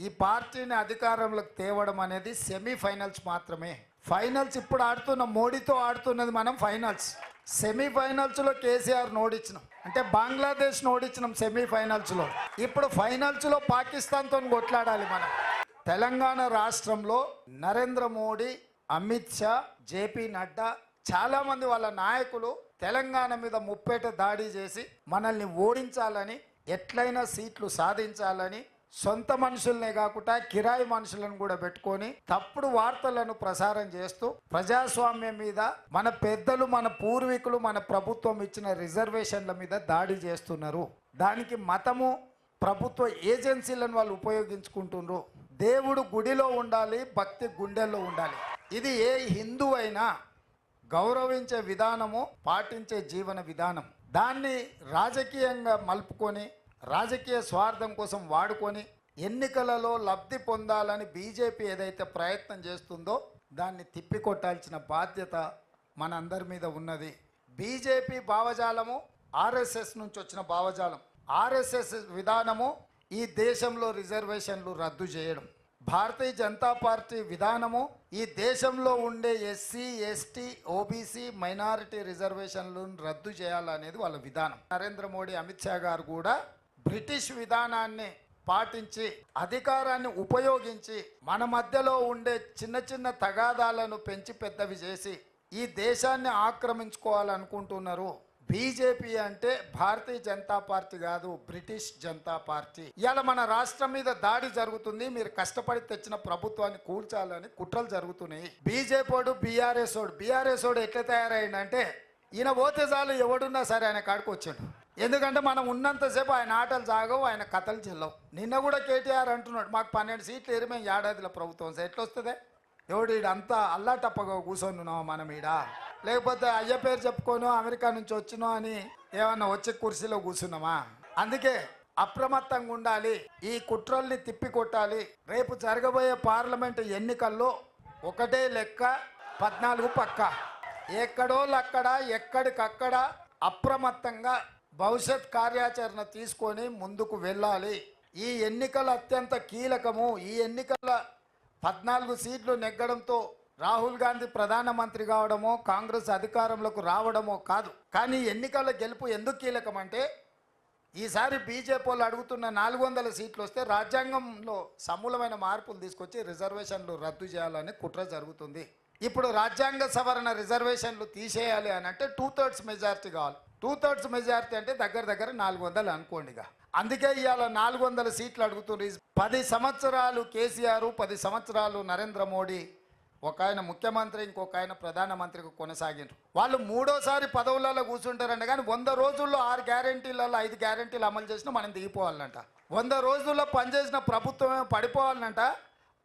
ఈ పార్టీని అధికారంలోకి తేవడం అనేది సెమీఫైనల్స్ మాత్రమే. ఫైనల్స్ ఇప్పుడు ఆడుతున్న మోడీతో ఆడుతున్నది మనం ఫైనల్స్. సెమీఫైనల్స్లో కేసీఆర్ ఓడించినాం అంటే బంగ్లాదేశ్ ఓడించినాం సెమీఫైనల్స్లో. ఇప్పుడు ఫైనల్స్లో పాకిస్తాన్తో కొట్లాడాలి మనం. తెలంగాణ రాష్ట్రంలో నరేంద్ర మోడీ అమిత్ షా జేపీ నడ్డా చాలామంది వాళ్ళ నాయకులు తెలంగాణ మీద ముప్పేట దాడి చేసి మనల్ని ఓడించాలని ఎట్లయినా సీట్లు సాధించాలని సొంత మనుషుల్నే కాకుండా కిరాయి మనుషులను కూడా పెట్టుకొని తప్పుడు వార్తలను ప్రసారం చేస్తూ ప్రజాస్వామ్యం మీద మన పెద్దలు మన పూర్వీకులు మన ప్రభుత్వం ఇచ్చిన రిజర్వేషన్ల మీద దాడి చేస్తున్నారు. దానికి మతము ప్రభుత్వ ఏజెన్సీలను వాళ్ళు ఉపయోగించుకుంటున్నారు దేవుడు గుడిలో ఉండాలి భక్తి గుండెల్లో ఉండాలి. ఇది ఏ హిందూ అయినా గౌరవించే విధానము పాటించే జీవన విధానం. దాన్ని రాజకీయంగా మలుపుకొని రాజకీయ స్వార్థం కోసం వాడుకొని ఎన్నికలలో లబ్ధి పొందాలని బీజేపీ ఏదైతే ప్రయత్నం చేస్తుందో దాన్ని తిప్పికొట్టాల్సిన బాధ్యత మనందరి మీద ఉన్నది. బీజేపీ భావజాలము ఆర్ఎస్ఎస్ నుంచి వచ్చిన భావజాలం. ఆర్ఎస్ఎస్ విధానము ఈ దేశంలో రిజర్వేషన్లు రద్దు చేయడం. భారతీయ జనతా పార్టీ విధానము ఈ దేశంలో ఉండే ఎస్సీ ఎస్టీ ఓబీసీ మైనారిటీ రిజర్వేషన్లను రద్దు చేయాలనేది వాళ్ళ విధానం. నరేంద్ర మోడీ అమిత్ షా గారు కూడా బ్రిటిష్ విధానాన్ని పాటించి అధికారాన్ని ఉపయోగించి మన మధ్యలో ఉండే చిన్న చిన్న తగాదాలను పెంచి పెద్దవి చేసి ఈ దేశాన్ని ఆక్రమించుకోవాలనుకుంటున్నారు. బీజేపీ అంటే భారతీయ జనతా పార్టీ కాదు బ్రిటిష్ జనతా పార్టీ. ఇవాళ మన రాష్ట్రం మీద దాడి జరుగుతుంది మీరు కష్టపడి తెచ్చిన ప్రభుత్వాన్ని కూల్చాలని కుట్రలు జరుగుతున్నాయి. బీజేపీ బీఆర్ఎస్ ఓడు బీఆర్ఎస్ ఓడు ఎట్లా తయారైందంటే ఈయన పోతే చాలు ఎవడున్నా సరే ఆయన కాడికి వచ్చాడు. ఎందుకంటే మనం ఉన్నంతసేపు ఆయన ఆటలు సాగవు ఆయన కథలు చెల్లవు. నిన్న కూడా కేటీఆర్ అంటున్నాడు మాకు పన్నెండు సీట్లు ఎరిమే ఏడాదిలో ప్రభుత్వం ఎట్లా వస్తుంది ఎవడు ఈడంతా అల్లాటప్పగా కూర్చొని మనం ఈడ? లేకపోతే అయ్య పేరు చెప్పుకోను అమెరికా నుంచి వచ్చినో అని ఏమన్నా వచ్చి కుర్చీలో కూర్చున్నామా అందుకే అప్రమత్తంగా ఉండాలి ఈ కుట్రల్ని తిప్పికొట్టాలి రేపు జరగబోయే పార్లమెంట్ ఎన్నికల్లో ఒకటే లెక్క పద్నాలుగు పక్క. ఎక్కడోళ్ళక్కడ ఎక్కడికక్కడ అప్రమత్తంగా భవిష్యత్ కార్యాచరణ తీసుకొని ముందుకు వెళ్ళాలి. ఈ ఎన్నికలు అత్యంత కీలకము. ఈ ఎన్నికల పద్నాలుగు సీట్లు నెగ్గడంతో రాహుల్ గాంధీ ప్రధానమంత్రి కావడమో కాంగ్రెస్ అధికారంలోకి రావడమో కాదు. కానీ ఎన్నికల గెలుపు ఎందుకు కీలకం అంటే ఈసారి బీజేపీ వాళ్ళు అడుగుతున్న నాలుగు వందల సీట్లు వస్తే రాజ్యాంగంలో సమూలమైన మార్పులు తీసుకొచ్చి రిజర్వేషన్లు రద్దు చేయాలని కుట్ర జరుగుతుంది. ఇప్పుడు రాజ్యాంగ సవరణ రిజర్వేషన్లు తీసేయాలి అని అంటే టూ థర్డ్స్ మెజారిటీ కావాలి. టూ థర్డ్స్ మెజారిటీ అంటే దగ్గర దగ్గర నాలుగు వందలు అనుకోండిగా. అందుకే ఇవాళ నాలుగు వందల సీట్లు అడుగుతుంది పది సంవత్సరాలు కేసీఆర్ పది సంవత్సరాలు నరేంద్ర మోడీ ఒక ఆయన ముఖ్యమంత్రి ఇంకొక ఆయన ప్రధానమంత్రికి కొనసాగిండ్రు. వాళ్ళు మూడోసారి పదవులలో కూర్చుంటారంట కానీ వంద రోజుల్లో ఆరు గ్యారంటీలలో ఐదు గ్యారంటీలు అమలు చేసినా మనం దిగిపోవాలంట. వంద రోజుల్లో పనిచేసిన ప్రభుత్వమే పడిపోవాలంట.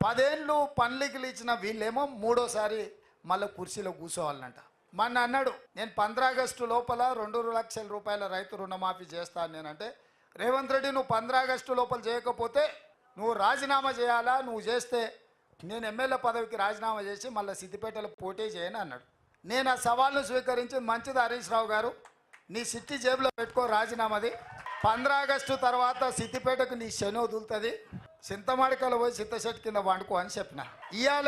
పదేళ్ళు పనులకి ఇచ్చిన వీళ్ళేమో మూడోసారి మళ్ళీ కుర్చీలో కూర్చోవాలంట మన అన్నాడు నేను పంద్రాగస్టు లోపల రెండు లక్షల రూపాయల రైతు రుణమాఫీ చేస్తాను నేనంటే రేవంత్ రెడ్డి నువ్వు పంద్రాగస్టు లోపల చేయకపోతే నువ్వు రాజీనామా చేయాలా? నువ్వు చేస్తే నేను ఎమ్మెల్యే పదవికి రాజీనామా చేసి మళ్ళీ సిద్దిపేటలో పోటీ చేయను అన్నాడు. నేను ఆ సవాల్ను స్వీకరించి మంచిది హరీష్ రావు గారు నీ సిట్టి జేబులో పెట్టుకో రాజీనామాది. పంద్రాగస్టు తర్వాత సిద్దిపేటకు నీ శని వదులుతుంది. చింతమాడికలు పోయి చింతశెట్టి కింద వండుకో అని చెప్పిన. ఇవాళ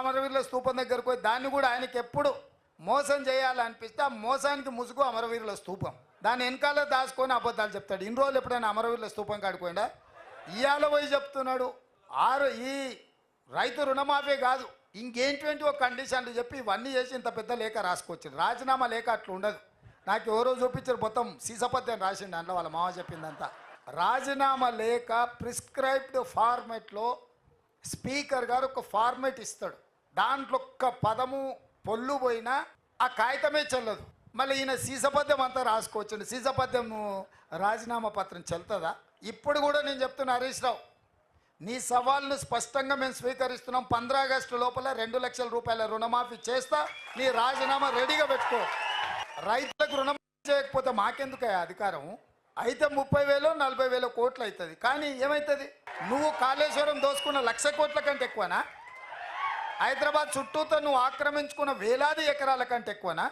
అమరవీరుల స్తూపం దగ్గరకు పోయి దాన్ని కూడా ఆయనకి ఎప్పుడు మోసం చేయాలనిపిస్తే ఆ మోసానికి ముసుగు అమరవీరుల స్తూపం దాని వెనకాల దాచుకొని అబద్ధాలు చెప్తాడు. ఇన్ని రోజులు ఎప్పుడైనా అమరవీరుల స్తూపం కాడిపోయిందా? ఇవాళ పోయి చెప్తున్నాడు. ఆరు ఈ రైతు రుణమాఫీ కాదు. ఇంకేంటి ఒక కండిషన్లు చెప్పి ఇవన్నీ చేసి ఇంత పెద్ద లేఖ రాసుకొచ్చారు రాజీనామా లేఖ అట్లా ఉండదు. నాకు ఎవరో చూపించారు మొత్తం సీసపత్యం రాసిండు అందులో వాళ్ళ మామ చెప్పిందంతా. రాజీనామా లేఖ ప్రిస్క్రైబ్డ్ ఫార్మెట్లో స్పీకర్ గారు ఒక ఫార్మెట్ ఇస్తాడు. దాంట్లో ఒక్క పదము పొల్లు పోయినా ఆ కాగితమే చెల్లదు. మళ్ళీ ఈయన సీసపద్యం అంతా రాసుకోవచ్చు సీసపద్యం రాజీనామా పత్రం చెల్తుందా ఇప్పుడు కూడా నేను చెప్తున్నా హరీష్ రావు నీ సవాల్ను స్పష్టంగా మేము స్వీకరిస్తున్నాం. పంద్రా ఆగస్టు లోపల రెండు లక్షల రూపాయల రుణమాఫీ చేస్తా నీ రాజీనామా రెడీగా పెట్టుకో. రైతులకు రుణమాఫీ చేయకపోతే మాకెందుకు అధికారం? అయితే ముప్పై వేలు నలభై వేల కోట్లు అవుతుంది. కానీ ఏమవుతుంది నువ్వు కాళేశ్వరం దోసుకున్న లక్ష కోట్ల కంటే ఎక్కువనా? హైదరాబాద్ చుట్టూతో నువ్వు ఆక్రమించుకున్న వేలాది ఎకరాల కంటే ఎక్కువనా?